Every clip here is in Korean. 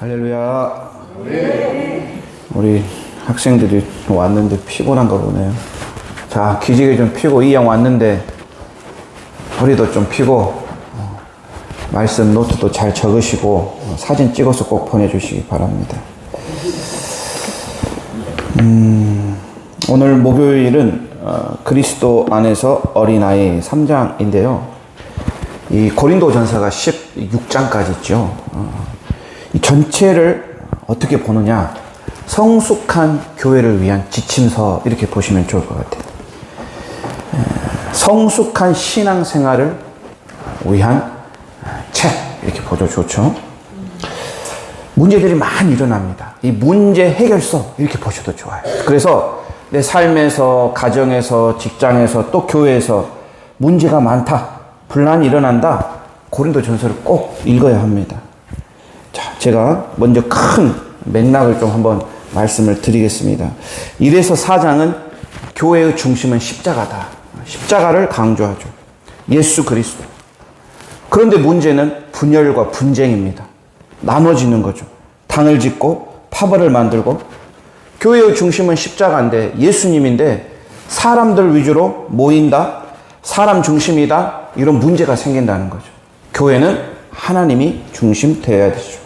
할렐루야. 우리 학생들이 왔는데 피곤한가 보네요. 자, 기지개 좀 피고 이 양 왔는데 허리도 좀 피고 어, 말씀 노트도 잘 적으시고 어, 사진 찍어서 꼭 보내주시기 바랍니다. 음, 오늘 목요일은 어, 그리스도 안에서 어린아이 3장인데요. 이 고린도 전서가 16장까지 있죠. 어, 이 전체를 어떻게 보느냐. 성숙한 교회를 위한 지침서 이렇게 보시면 좋을 것 같아요. 에, 성숙한 신앙생활을 위한 책 이렇게 보죠 좋죠. 문제들이 많이 일어납니다. 이 문제 해결서 이렇게 보셔도 좋아요. 그래서 내 삶에서, 가정에서, 직장에서, 또 교회에서 문제가 많다, 분란이 일어난다, 고린도 전서를 꼭 읽어야 합니다. 자, 제가 먼저 큰 맥락을 좀 한번 말씀을 드리겠습니다. 1에서 4장은 교회의 중심은 십자가다. 십자가를 강조하죠. 예수 그리스도. 그런데 문제는 분열과 분쟁입니다. 나눠지는 거죠. 당을 짓고 파벌을 만들고 교회의 중심은 십자가인데 예수님인데 사람들 위주로 모인다. 사람 중심이다. 이런 문제가 생긴다는 거죠. 교회는 하나님이 중심 되어야 되죠.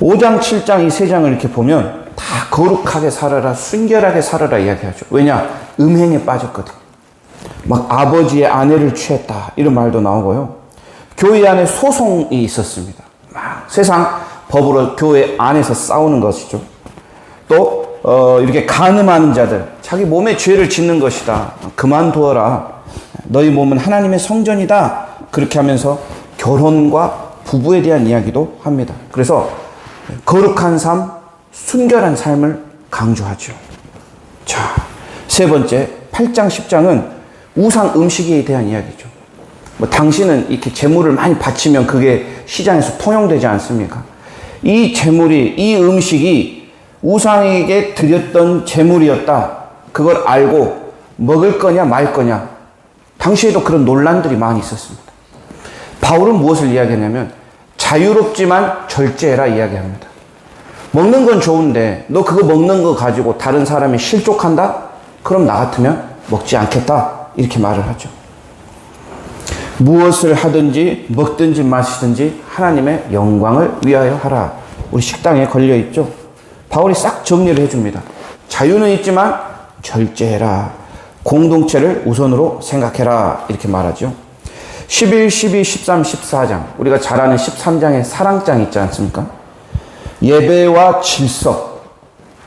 5장, 7장 이세 장을 이렇게 보면 다 거룩하게 살아라, 순결하게 살아라 이야기하죠. 왜냐? 음행에 빠졌거든. 막 아버지의 아내를 취했다. 이런 말도 나오고요. 교회 안에 소송이 있었습니다. 막 세상 법으로 교회 안에서 싸우는 것이죠. 또, 어, 이렇게 간음하는 자들, 자기 몸에 죄를 짓는 것이다. 그만두어라. 너희 몸은 하나님의 성전이다. 그렇게 하면서 결혼과 부부에 대한 이야기도 합니다. 그래서 거룩한 삶, 순결한 삶을 강조하죠. 자, 세 번째, 8장, 10장은 우상 음식에 대한 이야기죠. 뭐, 당신은 이렇게 재물을 많이 바치면 그게 시장에서 통용되지 않습니까? 이 재물이, 이 음식이 우상에게 드렸던 재물이었다. 그걸 알고 먹을 거냐, 말 거냐. 당시에도 그런 논란들이 많이 있었습니다. 바울은 무엇을 이야기하냐면, 자유롭지만 절제해라 이야기합니다. 먹는 건 좋은데 너 그거 먹는 거 가지고 다른 사람이 실족한다? 그럼 나 같으면 먹지 않겠다. 이렇게 말을 하죠. 무엇을 하든지 먹든지 마시든지 하나님의 영광을 위하여 하라. 우리 식당에 걸려 있죠. 바울이 싹 정리를 해줍니다. 자유는 있지만 절제해라. 공동체를 우선으로 생각해라. 이렇게 말하죠. 11, 12, 13, 14장. 우리가 잘 아는 13장의 사랑장 있지 않습니까? 예배와 질서,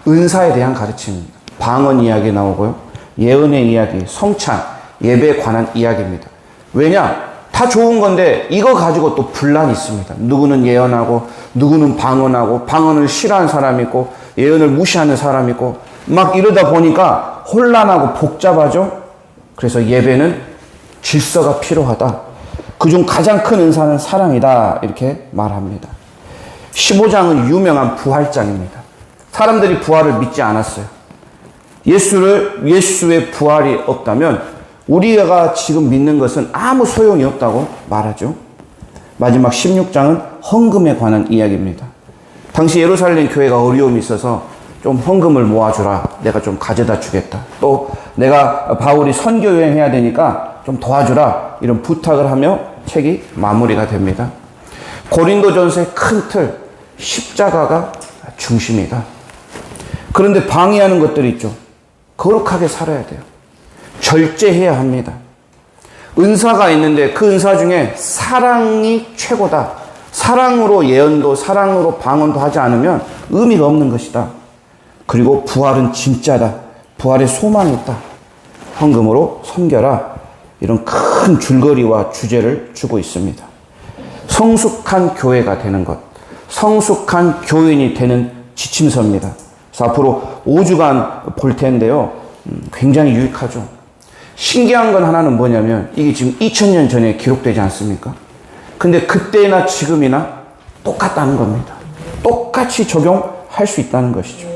은사에 대한 가르침입니다. 방언 이야기 나오고요. 예언의 이야기, 성찬, 예배에 관한 이야기입니다. 왜냐? 다 좋은 건데 이거 가지고 또 분란이 있습니다. 누구는 예언하고 누구는 방언하고 방언을 싫어하는 사람이 있고 예언을 무시하는 사람이 있고 막 이러다 보니까 혼란하고 복잡하죠. 그래서 예배는 질서가 필요하다. 그중 가장 큰 은사는 사랑이다. 이렇게 말합니다. 15장은 유명한 부활장입니다. 사람들이 부활을 믿지 않았어요. 예수를, 예수의 부활이 없다면 우리가 지금 믿는 것은 아무 소용이 없다고 말하죠. 마지막 16장은 헌금에 관한 이야기입니다. 당시 예루살렘 교회가 어려움이 있어서 좀 헌금을 모아주라. 내가 좀 가져다 주겠다. 또 내가 바울이 선교 여행해야 되니까 좀 도와주라. 이런 부탁을 하며 책이 마무리가 됩니다. 고린도전서의 큰 틀, 십자가가 중심이다. 그런데 방해하는 것들이 있죠. 거룩하게 살아야 돼요. 절제해야 합니다. 은사가 있는데 그 은사 중에 사랑이 최고다. 사랑으로 예언도 사랑으로 방언도 하지 않으면 의미가 없는 것이다. 그리고 부활은 진짜다. 부활의 소망이 있다. 헌금으로 섬겨라. 이런 큰 줄거리와 주제를 주고 있습니다. 성숙한 교회가 되는 것. 성숙한 교인이 되는 지침서입니다. 앞으로 5주간 볼 텐데요. 음, 굉장히 유익하죠. 신기한 건 하나는 뭐냐면 이게 지금 2000년 전에 기록되지 않습니까? 근데 그때나 지금이나 똑같다는 겁니다. 똑같이 적용할 수 있다는 것이죠.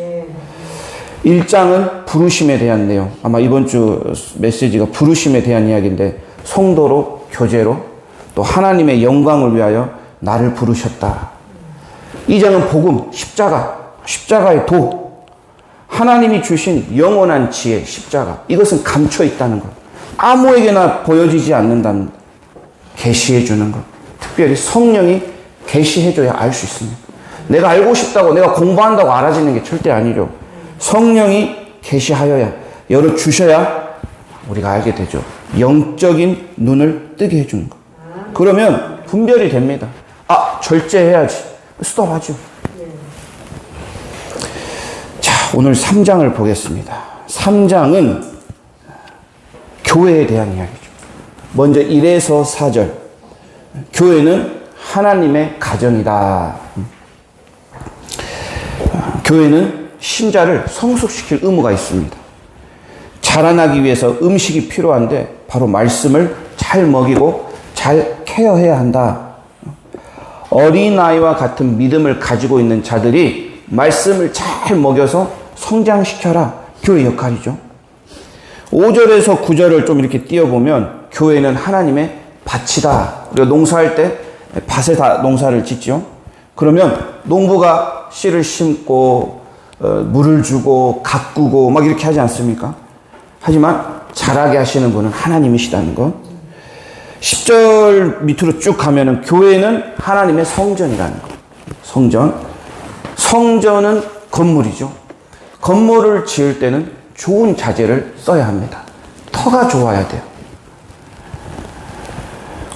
1장은 부르심에 대한 내용. 아마 이번 주 메시지가 부르심에 대한 이야기인데 성도로 교제로 또 하나님의 영광을 위하여 나를 부르셨다. 이 장은 복음, 십자가, 십자가의 도. 하나님이 주신 영원한 지혜, 십자가. 이것은 감춰 있다는 것. 아무에게나 보여지지 않는다는 계시해 주는 것. 특별히 성령이 계시해 줘야 알 수 있습니다. 내가 알고 싶다고 내가 공부한다고 알아지는 게 절대 아니죠. 성령이 계시하여야 열어 주셔야 우리가 알게 되죠. 영적인 눈을 뜨게 해 주는 것. 그러면 분별이 됩니다. 아, 절제해야지. 스톱하죠. 자, 오늘 3장을 보겠습니다. 3장은 교회에 대한 이야기죠. 먼저 1에서 4절. 교회는 하나님의 가정이다. 교회는 신자를 성숙시킬 의무가 있습니다. 자라나기 위해서 음식이 필요한데 바로 말씀을 잘 먹이고 잘 케어해야 한다. 어린아이와 같은 믿음을 가지고 있는 자들이 말씀을 잘 먹여서 성장시켜라. 교회 역할이죠. 5절에서 9절을 좀 이렇게 띄워보면 교회는 하나님의 밭이다. 우리가 농사할 때 밭에 다 농사를 짓죠. 그러면 농부가 씨를 심고 어, 물을 주고 가꾸고 막 이렇게 하지 않습니까? 하지만 잘하게 하시는 분은 하나님이시다는 것. 10절 밑으로 쭉 가면은 교회는 하나님의 성전이라는 것. 성전. 성전은 건물이죠. 건물을 지을 때는 좋은 자재를 써야 합니다. 터가 좋아야 돼요.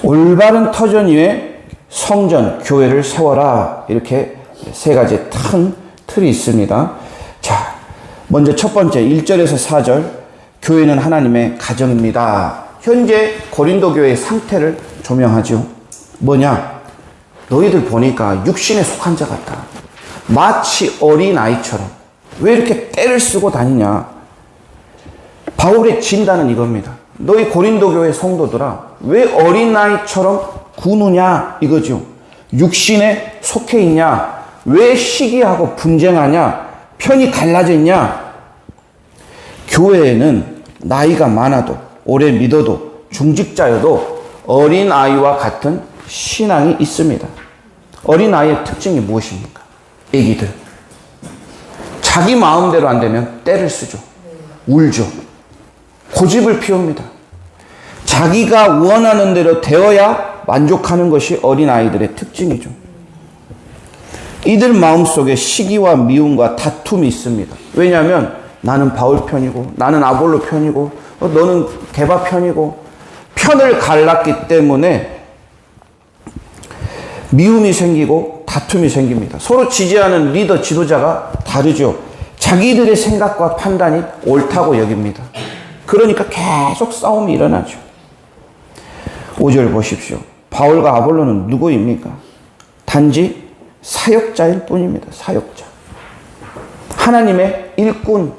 올바른 터전 위에 성전, 교회를 세워라. 이렇게 세 가지 큰 틀이 있습니다. 자, 먼저 첫 번째 1절에서 4절 교회는 하나님의 가정입니다. 현재 고린도 교회의 상태를 조명하죠. 뭐냐? 너희들 보니까 육신에 속한 자 같다. 마치 어린 아이처럼 왜 이렇게 때를 쓰고 다니냐? 바울의 진단은 이겁니다. 너희 고린도 교회 성도들아, 왜 어린 아이처럼 구느냐 이거죠. 육신에 속해 있냐? 왜 시기하고 분쟁하냐? 편이 갈라져 있냐? 교회에는 나이가 많아도 오래 믿어도 중직자여도 어린 아이와 같은 신앙이 있습니다. 어린 아이의 특징이 무엇입니까? 애기들. 자기 마음대로 안 되면 때를 쓰죠. 울죠. 고집을 피웁니다. 자기가 원하는 대로 되어야 만족하는 것이 어린 아이들의 특징이죠. 이들 마음속에 시기와 미움과 다툼이 있습니다. 왜냐하면 나는 바울 편이고 나는 아볼로 편이고 어, 너는 개바 편이고 편을 갈랐기 때문에 미움이 생기고 다툼이 생깁니다. 서로 지지하는 리더 지도자가 다르죠. 자기들의 생각과 판단이 옳다고 여깁니다. 그러니까 계속 싸움이 일어나죠. 5절 보십시오. 바울과 아볼로는 누구입니까? 단지 사역자일 뿐입니다. 사역자. 하나님의 일꾼.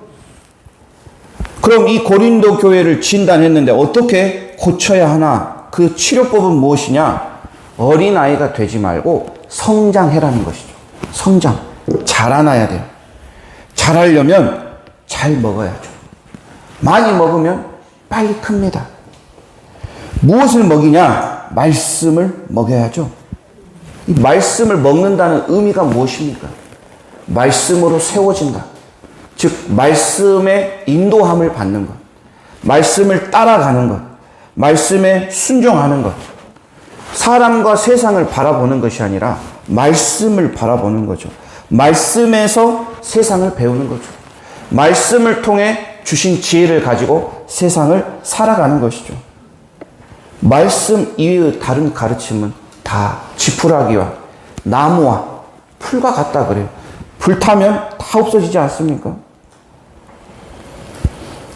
그럼 이 고린도 교회를 진단했는데 어떻게 고쳐야 하나? 그 치료법은 무엇이냐? 어린아이가 되지 말고 성장해라는 것이죠. 성장. 자라나야 돼요. 자라려면 잘 먹어야죠. 많이 먹으면 빨리 큽니다. 무엇을 먹이냐? 말씀을 먹여야죠. 이 말씀을 먹는다는 의미가 무엇입니까? 말씀으로 세워진다. 즉, 말씀의 인도함을 받는 것. 말씀을 따라가는 것. 말씀에 순종하는 것. 사람과 세상을 바라보는 것이 아니라 말씀을 바라보는 거죠. 말씀에서 세상을 배우는 거죠. 말씀을 통해 주신 지혜를 가지고 세상을 살아가는 것이죠. 말씀 이외의 다른 가르침은 다 지푸라기와 나무와 풀과 같다 그래요. 불타면 다 없어지지 않습니까?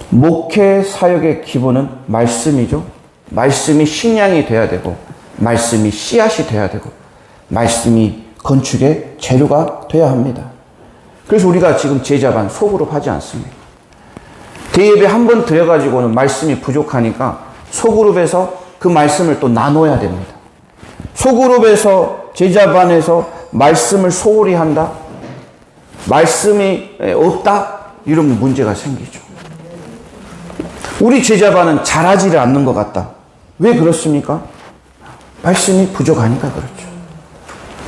목회 사역의 기본은 말씀이죠. 말씀이 식량이 돼야 되고, 말씀이 씨앗이 돼야 되고, 말씀이 건축의 재료가 돼야 합니다. 그래서 우리가 지금 제자반 소그룹 하지 않습니다. 대예배 한 번 드려가지고는 말씀이 부족하니까 소그룹에서 그 말씀을 또 나눠야 됩니다. 소그룹에서 제자반에서 말씀을 소홀히 한다? 말씀이 없다? 이러면 문제가 생기죠. 우리 제자반은 잘하지를 않는 것 같다. 왜 그렇습니까? 말씀이 부족하니까 그렇죠.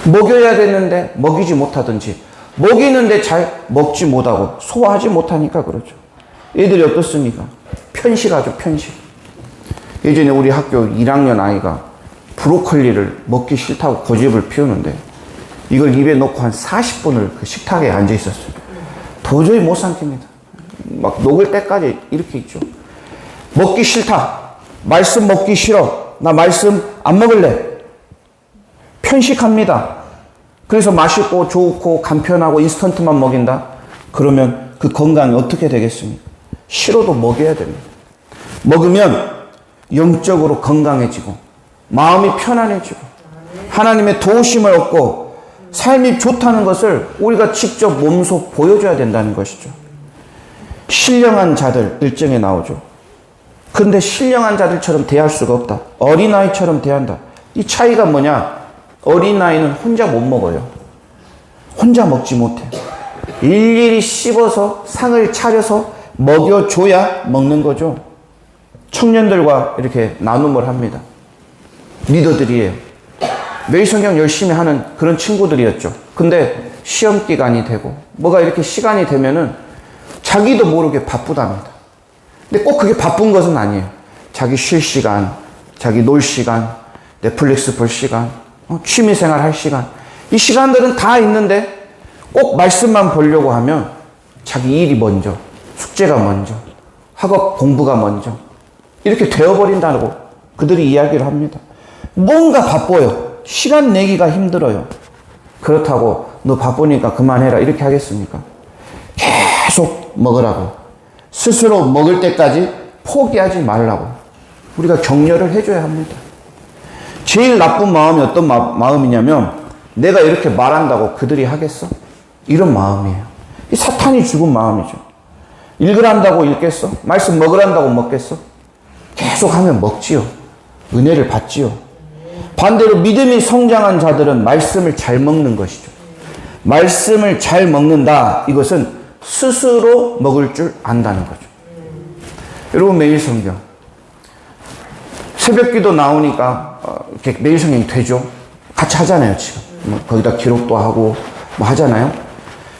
먹여야 되는데 먹이지 못하든지 먹이는데 잘 먹지 못하고 소화하지 못하니까 그러죠. 애들이 어떻습니까? 편식하죠, 편식. 예전에 우리 학교 1학년 아이가 브로콜리를 먹기 싫다고 고집을 피우는데 이걸 입에 넣고 한 40분을 그 식탁에 앉아 있었어요. 도저히 못 삼킵니다. 막 녹을 때까지 이렇게 있죠. 먹기 싫다. 말씀 먹기 싫어. 나 말씀 안 먹을래. 편식합니다. 그래서 맛있고 좋고 간편하고 인스턴트만 먹인다? 그러면 그 건강이 어떻게 되겠습니까? 싫어도 먹여야 됩니다. 먹으면 영적으로 건강해지고 마음이 편안해지고 하나님의 도우심을 얻고 삶이 좋다는 것을 우리가 직접 몸소 보여줘야 된다는 것이죠. 신령한 자들 일정에 나오죠. 근데 신령한 자들처럼 대할 수가 없다. 어린아이처럼 대한다. 이 차이가 뭐냐? 어린아이는 혼자 못 먹어요. 혼자 먹지 못해. 일일이 씹어서 상을 차려서 먹여줘야 먹는 거죠. 청년들과 이렇게 나눔을 합니다. 리더들이에요. 매일 성경 열심히 하는 그런 친구들이었죠. 근데 시험 기간이 되고 뭐가 이렇게 시간이 되면은 자기도 모르게 바쁘답니다. 근데 꼭 그게 바쁜 것은 아니에요. 자기 쉴 시간, 자기 놀 시간, 넷플릭스 볼 시간, 어, 취미 생활 할 시간. 이 시간들은 다 있는데 꼭 말씀만 보려고 하면 자기 일이 먼저, 숙제가 먼저, 학업 공부가 먼저. 이렇게 되어버린다고 그들이 이야기를 합니다. 뭔가 바빠요. 시간 내기가 힘들어요. 그렇다고 너 바쁘니까 그만해라. 이렇게 하겠습니까? 계속 먹으라고. 스스로 먹을 때까지 포기하지 말라고. 우리가 격려를 해줘야 합니다. 제일 나쁜 마음이 어떤 마, 마음이냐면 내가 이렇게 말한다고 그들이 하겠어? 이런 마음이에요. 이 사탄이 죽은 마음이죠. 읽으란다고 읽겠어? 말씀 먹으란다고 먹겠어? 계속 하면 먹지요. 은혜를 받지요. 반대로 믿음이 성장한 자들은 말씀을 잘 먹는 것이죠. 말씀을 잘 먹는다. 이것은 스스로 먹을 줄 안다는 거죠. 여러분 매일 성경. 새벽 기도 나오니까 어, 이렇게 매일 성경이 되죠. 같이 하잖아요, 지금. 뭐 거기다 기록도 하고 뭐 하잖아요.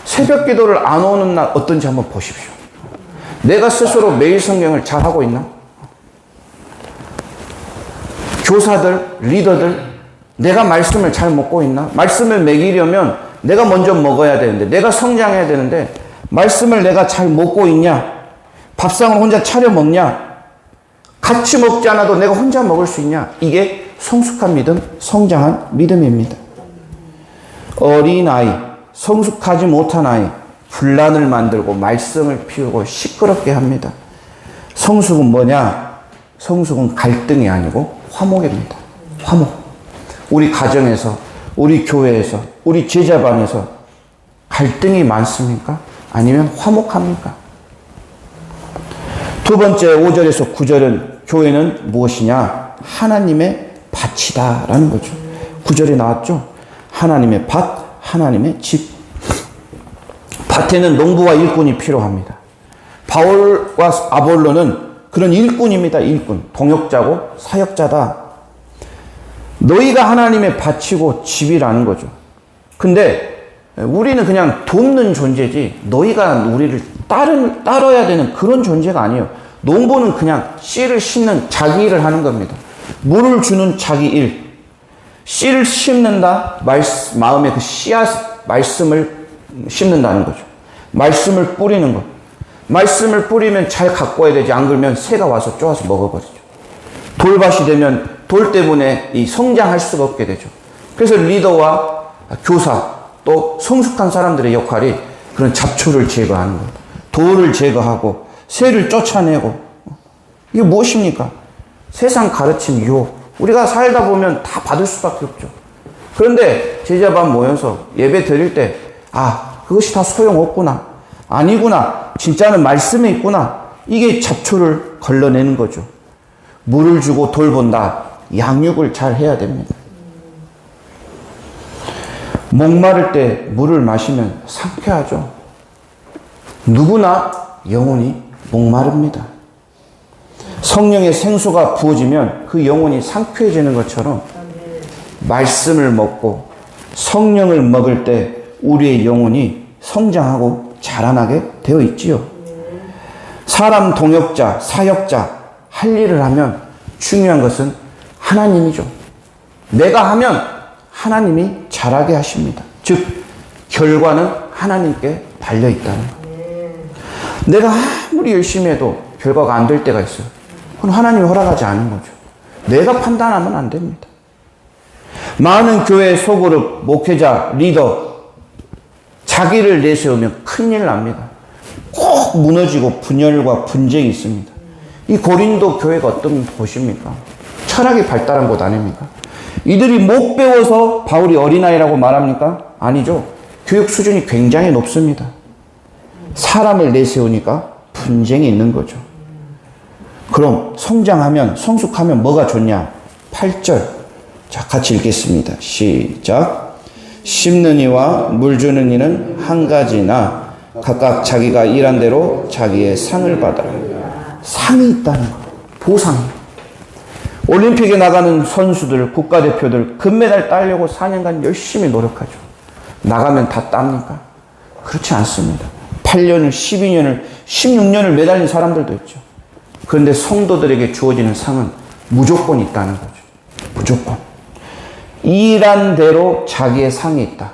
새벽 기도를 안 오는 날 어떤지 한번 보십시오. 내가 스스로 매일 성경을 잘 하고 있나? 교사들, 리더들, 내가 말씀을 잘 먹고 있나? 말씀을 먹이려면 내가 먼저 먹어야 되는데, 내가 성장해야 되는데, 말씀을 내가 잘 먹고 있냐? 밥상을 혼자 차려 먹냐? 같이 먹지 않아도 내가 혼자 먹을 수 있냐? 이게 성숙한 믿음, 성장한 믿음입니다. 어린 아이, 성숙하지 못한 아이, 분란을 만들고 말썽을 피우고 시끄럽게 합니다. 성숙은 뭐냐? 성숙은 갈등이 아니고 화목입니다. 화목. 우리 가정에서, 우리 교회에서, 우리 제자반에서 갈등이 많습니까? 아니면 화목합니까? 두 번째 5절에서 9절은 교회는 무엇이냐? 하나님의 밭이다라는 거죠. 9절에 나왔죠? 하나님의 밭, 하나님의 집. 밭에는 농부와 일꾼이 필요합니다. 바울과 아볼로는 그런 일꾼입니다. 일꾼. 동역자고 사역자다. 너희가 하나님의 밭이고 집이라는 거죠. 근데 우리는 그냥 돕는 존재지 너희가 우리를 따르, 따라야 되는 그런 존재가 아니에요. 농부는 그냥 씨를 심는 자기 일을 하는 겁니다. 물을 주는 자기 일. 씨를 심는다. 말씀, 마음에 그 씨앗, 말씀을 심는다는 거죠. 말씀을 뿌리는 것. 말씀을 뿌리면 잘 가꿔야 되지. 안 그러면 새가 와서 쪼아서 먹어버리죠. 돌밭이 되면 돌 때문에 이 성장할 수가 없게 되죠. 그래서 리더와 교사 또 성숙한 사람들의 역할이 그런 잡초를 제거하는 것, 돌을 제거하고 새를 쫓아내고 이게 무엇입니까? 세상 가르침 유혹. 우리가 살다 보면 다 받을 수밖에 없죠. 그런데 제자반 모여서 예배 드릴 때, 아, 그것이 다 소용없구나. 아니구나. 진짜는 말씀에 있구나. 이게 잡초를 걸러내는 거죠. 물을 주고 돌본다. 양육을 잘 해야 됩니다. 목마를 때 물을 마시면 상쾌하죠. 누구나 영혼이 목마릅니다. 성령의 생수가 부어지면 그 영혼이 상쾌해지는 것처럼 말씀을 먹고 성령을 먹을 때 우리의 영혼이 성장하고 자라나게 되어 있지요. 사람 동역자, 사역자, 할 일을 하면 중요한 것은 하나님이죠. 내가 하면 하나님이 잘하게 하십니다. 즉, 결과는 하나님께 달려 있다는 것. 내가 아무리 열심히 해도 결과가 안 될 때가 있어요. 그건 하나님이 허락하지 않은 거죠. 내가 판단하면 안 됩니다. 많은 교회 소그룹, 목회자, 리더, 자기를 내세우면 큰일 납니다. 꼭 무너지고 분열과 분쟁이 있습니다. 이 고린도 교회가 어떤 곳입니까? 철학이 발달한 곳 아닙니까? 이들이 못 배워서 바울이 어린아이라고 말합니까? 아니죠. 교육 수준이 굉장히 높습니다. 사람을 내세우니까 분쟁이 있는 거죠. 그럼 성장하면, 성숙하면 뭐가 좋냐? 8절. 자, 같이 읽겠습니다. 시작. 심는 이와 물 주는 이는 한 가지나 각각 자기가 일한 대로 자기의 상을 받아라. 상이 있다는 거. 보상. 올림픽에 나가는 선수들, 국가대표들 금메달 따려고 4년간 열심히 노력하죠. 나가면 다 땁니까? 그렇지 않습니다. 8년을, 12년을, 16년을 매달린 사람들도 있죠. 그런데 성도들에게 주어지는 상은 무조건 있다는 거죠. 무조건. 일한 대로 자기의 상이 있다.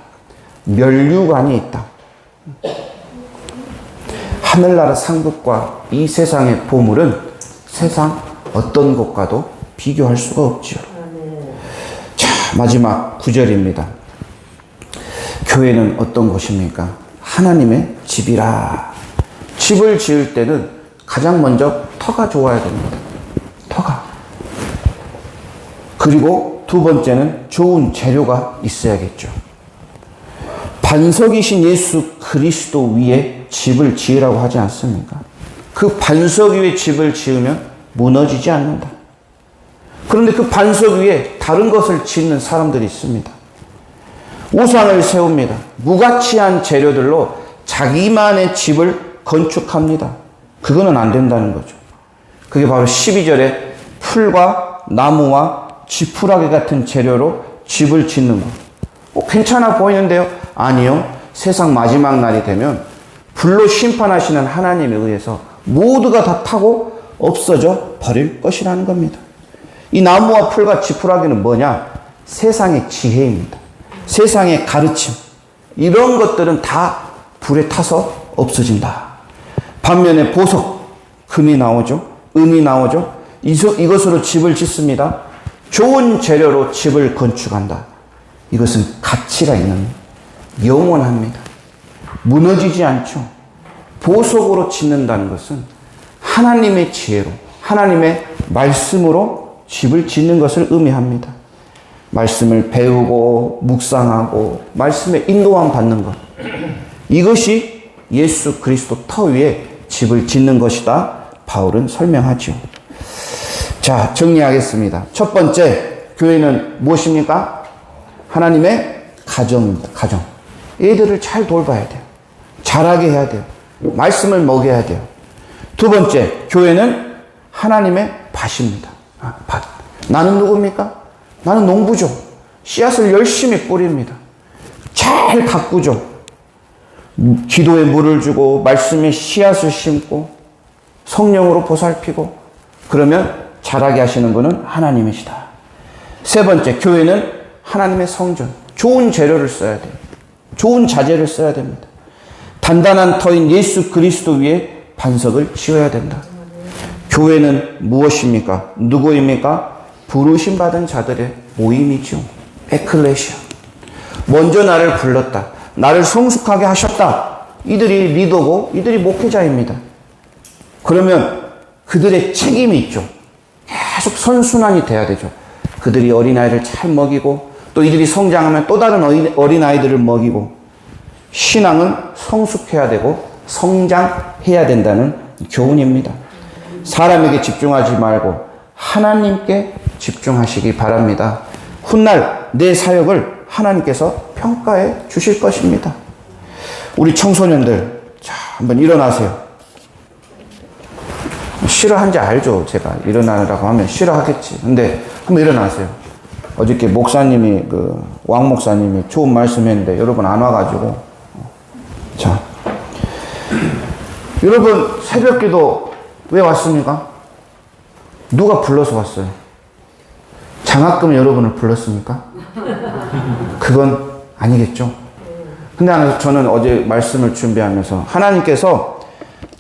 멸류관이 있다. 하늘나라 상급과 이 세상의 보물은 세상 어떤 것과도 비교할 수가 없지요. 자, 마지막 구절입니다. 교회는 어떤 곳입니까? 하나님의 집이라. 집을 지을 때는 가장 먼저 터가 좋아야 됩니다. 터가. 그리고 두 번째는 좋은 재료가 있어야겠죠. 반석이신 예수 그리스도 위에 집을 지으라고 하지 않습니까? 그 반석 위에 집을 지으면 무너지지 않는다. 그런데 그 반석 위에 다른 것을 짓는 사람들이 있습니다. 우상을 세웁니다. 무가치한 재료들로 자기만의 집을 건축합니다. 그거는 안 된다는 거죠. 그게 바로 12절에 풀과 나무와 지푸라기 같은 재료로 집을 짓는 것. 어, 괜찮아 보이는데요? 아니요. 세상 마지막 날이 되면 불로 심판하시는 하나님에 의해서 모두가 다 타고 없어져 버릴 것이라는 겁니다. 이 나무와 풀과 지푸라기는 뭐냐? 세상의 지혜입니다. 세상의 가르침. 이런 것들은 다 불에 타서 없어진다. 반면에 보석, 금이 나오죠. 은이 나오죠. 이것으로 집을 짓습니다. 좋은 재료로 집을 건축한다. 이것은 가치가 있는 영원합니다. 무너지지 않죠. 보석으로 짓는다는 것은 하나님의 지혜로, 하나님의 말씀으로 집을 짓는 것을 의미합니다. 말씀을 배우고, 묵상하고, 말씀에 인도함 받는 것. 이것이 예수 그리스도 터 위에 집을 짓는 것이다. 바울은 설명하죠. 자, 정리하겠습니다. 첫 번째, 교회는 무엇입니까? 하나님의 가정입니다. 가정. 애들을 잘 돌봐야 돼요. 잘하게 해야 돼요. 말씀을 먹여야 돼요. 두 번째, 교회는 하나님의 밭입니다. 아, 밭. 나는 누굽니까? 나는 농부죠. 씨앗을 열심히 뿌립니다. 잘 가꾸죠. 기도에 물을 주고, 말씀에 씨앗을 심고, 성령으로 보살피고, 그러면 자라게 하시는 분은 하나님이시다. 세 번째, 교회는 하나님의 성전. 좋은 재료를 써야 돼요. 좋은 자재를 써야 됩니다. 단단한 터인 예수 그리스도 위에 반석을 지어야 된다. 교회는 무엇입니까? 누구입니까? 부르심 받은 자들의 모임이죠. 에클레시아. 먼저 나를 불렀다. 나를 성숙하게 하셨다. 이들이 리더고 이들이 목회자입니다. 그러면 그들의 책임이 있죠. 계속 선순환이 돼야 되죠. 그들이 어린아이를 잘 먹이고 또 이들이 성장하면 또 다른 어린아이들을 먹이고 신앙은 성숙해야 되고 성장해야 된다는 교훈입니다. 사람에게 집중하지 말고 하나님께 집중하시기 바랍니다. 훗날 내 사역을 하나님께서 평가해 주실 것입니다. 우리 청소년들, 자, 한번 일어나세요. 싫어한지 알죠. 제가 일어나라고 하면 싫어하겠지. 근데 한번 일어나세요. 어저께 목사님이 그 왕 목사님이 좋은 말씀했는데 여러분 안 와가지고 자 여러분 새벽기도 왜 왔습니까? 누가 불러서 왔어요? 장학금 여러분을 불렀습니까? 그건 아니겠죠. 근데 저는 어제 말씀을 준비하면서 하나님께서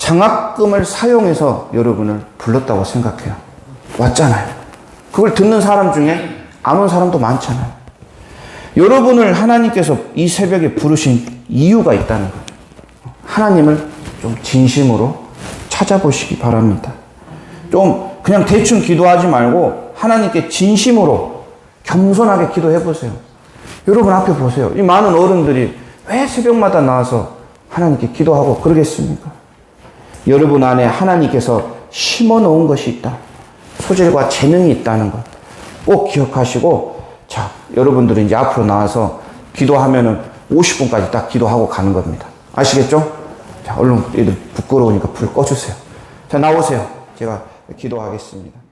장학금을 사용해서 여러분을 불렀다고 생각해요. 왔잖아요. 그걸 듣는 사람 중에 안 온 사람도 많잖아요. 여러분을 하나님께서 이 새벽에 부르신 이유가 있다는 거죠. 하나님을 좀 진심으로 찾아보시기 바랍니다. 좀 그냥 대충 기도하지 말고 하나님께 진심으로 겸손하게 기도해 보세요. 여러분 앞에 보세요. 이 많은 어른들이 왜 새벽마다 나와서 하나님께 기도하고 그러겠습니까? 여러분 안에 하나님께서 심어 놓은 것이 있다. 소질과 재능이 있다는 것. 꼭 기억하시고, 자, 여러분들이 이제 앞으로 나와서 기도하면은 50분까지 딱 기도하고 가는 겁니다. 아시겠죠? 자, 얼른 애들 부끄러우니까 불 꺼주세요. 자, 나오세요. 제가 기도하겠습니다.